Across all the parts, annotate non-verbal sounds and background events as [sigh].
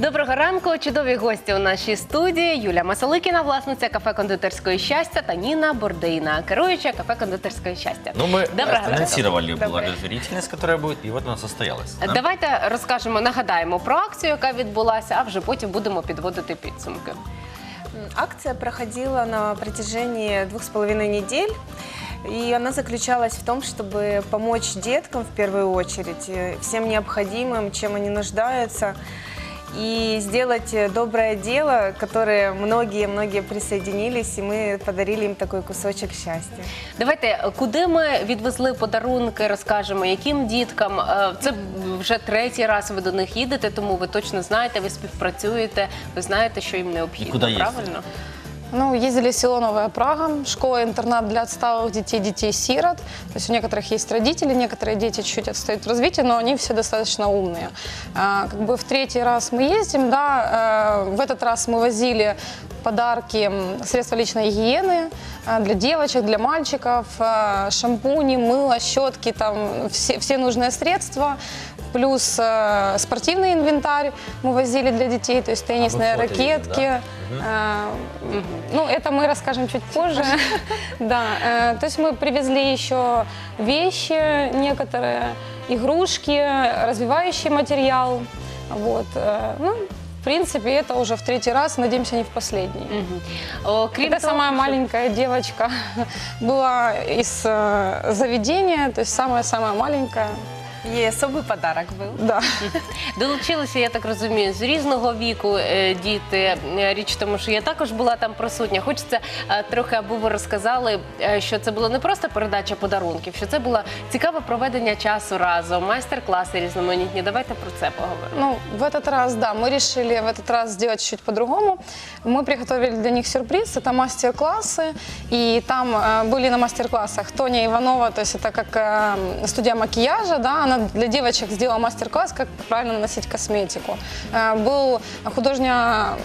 Доброго ранку, чудові гості у нашій студії. Юля Масаликіна, власниця кафе кондитерської щастя та Ніна Бордейна, керуюча кафе кондитерської щастя. Ну, мы Доброго ранку. анонсировали Доброго. благотворительность, которая будет, и вот она состоялась. да? Давайте розкажемо, нагадаємо про акцію, яка відбулася, а вже потім будемо підводити підсумки. М, Акция проходила на протяжении двух с половиной недель. И она заключалась в том, чтобы помочь деткам в первую очередь, э, всем необходимым, чем они нуждаются, и сделать доброе дело, которое многие-многие присоединились, и мы подарили им такой кусочек счастья. Давайте, куди ми відвезли подарунки, розкажемо, яким діткам. Е, Це вже третій раз ви до них їдете, тому ви точно знаєте, ви співпрацюєте, ви знаєте, що їм необхідно. куди їздите? правильно? Ну, ездили в село Новая Прага, школа-интернат для отсталых детей, детей-сирот. То есть у некоторых есть родители, некоторые дети чуть-чуть отстают в развитии, но они все достаточно умные. А, как бы в третий раз мы ездим, да, э, в этот раз мы возили подарки, средства личной гигиены э, для девочек, для мальчиков, э, шампуни, мыло, щетки, там все, все нужные средства, плюс э, спортивный инвентарь мы возили для детей, то есть теннисные видели, ракетки. Э, ну, это мы расскажем чуть позже. [laughs] Да, э, то есть мы привезли еще вещи некоторые, игрушки, развивающий материал. Вот. э, Ну, в принципе, это уже в третий раз, надеемся, не в последний. Того, самая маленькая девочка [laughs] была из заведения, то есть самая-самая маленькая. Ей особый подарок был. Да. Долучилися, я так розумію, з різного віку е, діти. Е, Річ в тому, що я також була там присутня. Хочеться е, трохи, аби ви розказали, е, що це було не просто передача подарунків, що це було цікаве проведення часу разом, майстер-класи різноманітні. Давайте про це поговоримо. Ну, в этот раз, да, мы решили в этот раз сделать чуть по-другому. Мы приготовили для них сюрприз, это мастер-классы, и там э, были на мастер-классах Тоня Иванова, то есть это как э, студия макияжа, да, она для девочек сделала мастер-класс, как правильно наносить косметику. Э, был художня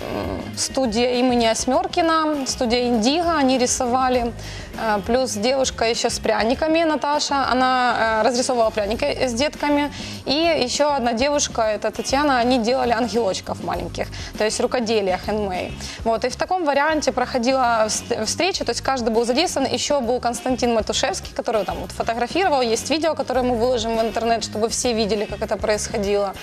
студия имени Осьмеркина, студия Индиго, они рисовали, Э, плюс девушка еще с пряниками, Наташа, она э, разрисовывала пряники с детками, и еще одна девушка, это Татьяна, они делали ангелочков маленьких, то есть рукоделие, handmade. Вот, и в таком варианте проходила вст- встреча, то есть каждый был задействован, еще был Константин Матушевский, который там вот фотографировал, есть видео, которое мы выложим в интернет, чтобы все видели, как это происходило.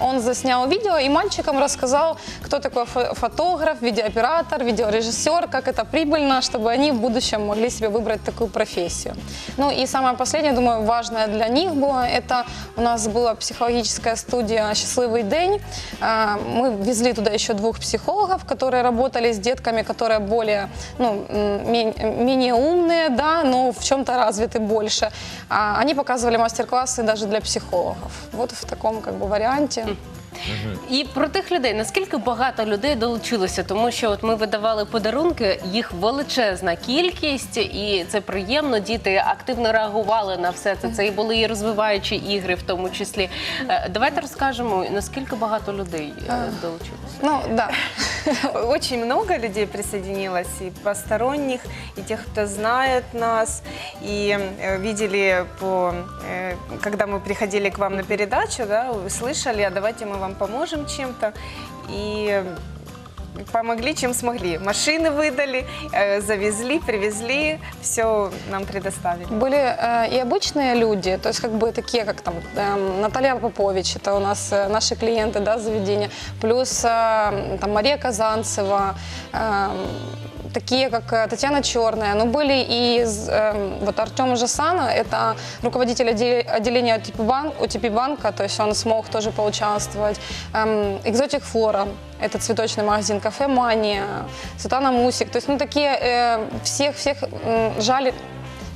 Он заснял видео и мальчикам рассказал, кто такой фо- фотограф, видеооператор, видеорежиссер, как это прибыльно, чтобы они в будущем могли себе выбрать такую профессию. Ну и самое последнее, думаю, важное для них было, это у нас была психологическая студия «Счастливый день». А, Мы везли туда еще двух психологов, которые работали с детками, которые более, ну, менее умные, да, но в чем-то развиты больше. А Они показывали мастер-классы даже для психологов. Вот в таком как бы варианте. І про тих людей, наскільки багато людей долучилося, тому що от ми видавали подарунки, їх величезна кількість, і це приємно. Діти активно реагували на все це. Це і були і розвиваючі ігри, в тому числі. Е, Давайте розкажемо, наскільки багато людей е, долучилося. Ну, да. [laughs] Очень много людей присоединилось, и посторонних, и тех, кто знает нас, и э, видели по, э, когда мы приходили к вам на передачу, да, слышали, а давайте мы вам поможем чем-то, и помогли, чем смогли. Машины выдали, э, завезли, привезли, все нам предоставили. Были э, и обычные люди, то есть как бы такие, как там эм, Наталья Попович, это у нас э, наши клиенты, да, заведения, плюс там Мария Казанцева, эм, такие как э, Татьяна Черная, но были и эм, вот Артем Жасана, это руководитель отде- отделения ОТП, бан- ОТП банка, то есть он смог тоже поучаствовать. Эм, Экзотик Флора, это цветочный магазин, кафе Мания, Светлана Мусик, то есть ну такие э, всех-всех жали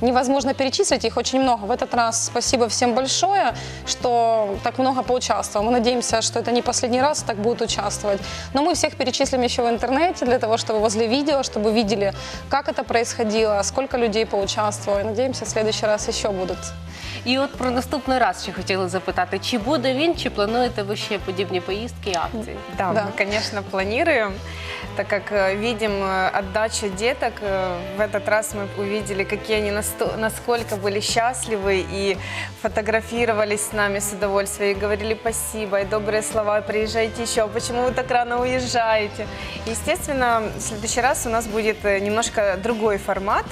невозможно перечислить, их очень много. В этот раз спасибо всем большое, что так много поучаствовало. Мы надеемся, что это не последний раз так будут участвовать. Но мы всех перечислим еще в интернете для того, чтобы возле видео, чтобы видели, как это происходило, сколько людей поучаствовало. И надеемся, в следующий раз еще будут. І от про наступний раз ще хотіли запитати, чи буде він, чи плануєте ви ще подібні поїздки і акції? Да, Да. мы, конечно, планируем, так как э, видим э, отдачу деток. Э, В этот раз мы увидели, какие они насто- насколько были счастливы и фотографировались с нами с удовольствием, и говорили спасибо, и добрые слова, приезжайте еще, почему вы так рано уезжаете. Естественно, в следующий раз у нас будет э, немножко другой формат.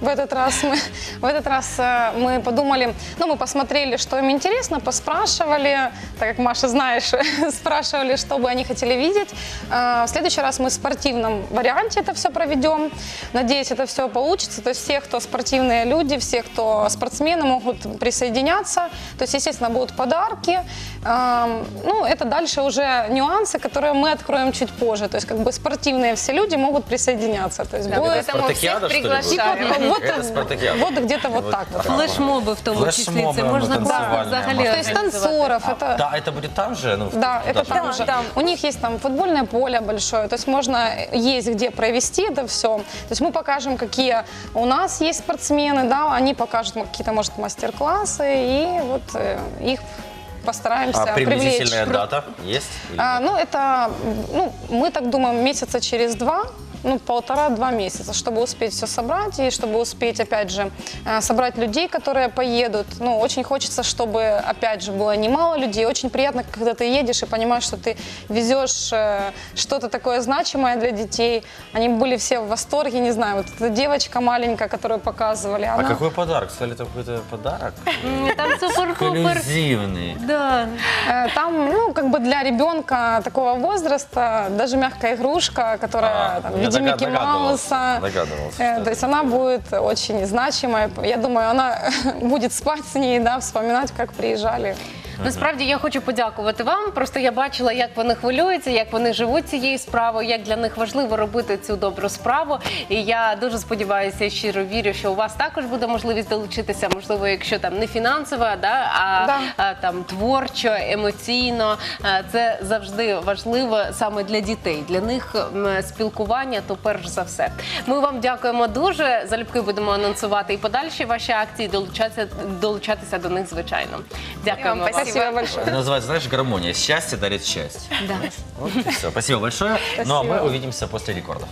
в этот раз мы, в этот раз э, мы подумали, ну, мы посмотрели, что им интересно, поспрашивали, так как Маша, знаешь, [laughs] спрашивали, что бы они хотели видеть. Э, В следующий раз мы в спортивном варианте это все проведем. Надеюсь, это все получится. То есть все, кто спортивные люди, все, кто спортсмены, могут присоединяться. То есть, естественно, будут подарки. Эм, Ну, это дальше уже нюансы, которые мы откроем чуть позже. То есть, как бы спортивные все люди могут присоединяться. То есть, будет... поэтому всех приглашаем. Типа, вот, Это спартакиада. вот где-то вот Вот так вот. так. Флешмоби в тому числі Флешмоби це можна танцювальні, взагалі. можна. То есть організувати. танцоров, это... Да, это будет там же? Ну, Да, это даже- там Да, же. там. У них есть там футбольное поле большое, то есть можно есть где провести это все. То есть мы покажем, какие у нас есть спортсмены, да, они покажут м- какие-то, может, мастер-классы, и вот э, их постараемся А привлечь. приблизительная дата есть? Или А, нет? ну, это, ну, мы так думаем, месяца через два, ну, полтора-два месяца, чтобы успеть все собрать и чтобы успеть, опять же, э, собрать людей, которые поедут. Ну, очень хочется, чтобы, опять же, было немало людей. Очень приятно, когда ты едешь и понимаешь, что ты везешь э, что-то такое значимое для детей. Они были все в восторге, не знаю, вот эта девочка маленькая, которую показывали, А она... какой подарок? Сказали, это какой-то подарок? Там супер-пупер. Да. Э, Там, ну, как бы для ребенка такого возраста даже мягкая игрушка, которая А, там, виде Микки Мауса. догадывался, Э, То есть она будет очень значимая. Я думаю, она [laughs] будет спать с ней, да, вспоминать, как приезжали. Насправді я хочу подякувати вам. Просто я бачила, як вони хвилюються, як вони живуть цією справою, як для них важливо робити цю добру справу. І я дуже сподіваюся, щиро вірю, що у вас також буде можливість долучитися. Можливо, якщо там не фінансово, да, а, Да. а там творчо, емоційно. Це завжди важливо саме для дітей. Для них спілкування то перш за все. Ми вам дякуємо дуже. Залюбки будемо анонсувати і подальші ваші акції, долучатися, долучатися до них, звичайно. Дякуємо вам вам. Спасибо. Большое. Называется, знаешь, гармония. Счастье дарит счастье. Да. Вот и все. Спасибо большое. Ну а мы увидимся после рекордов.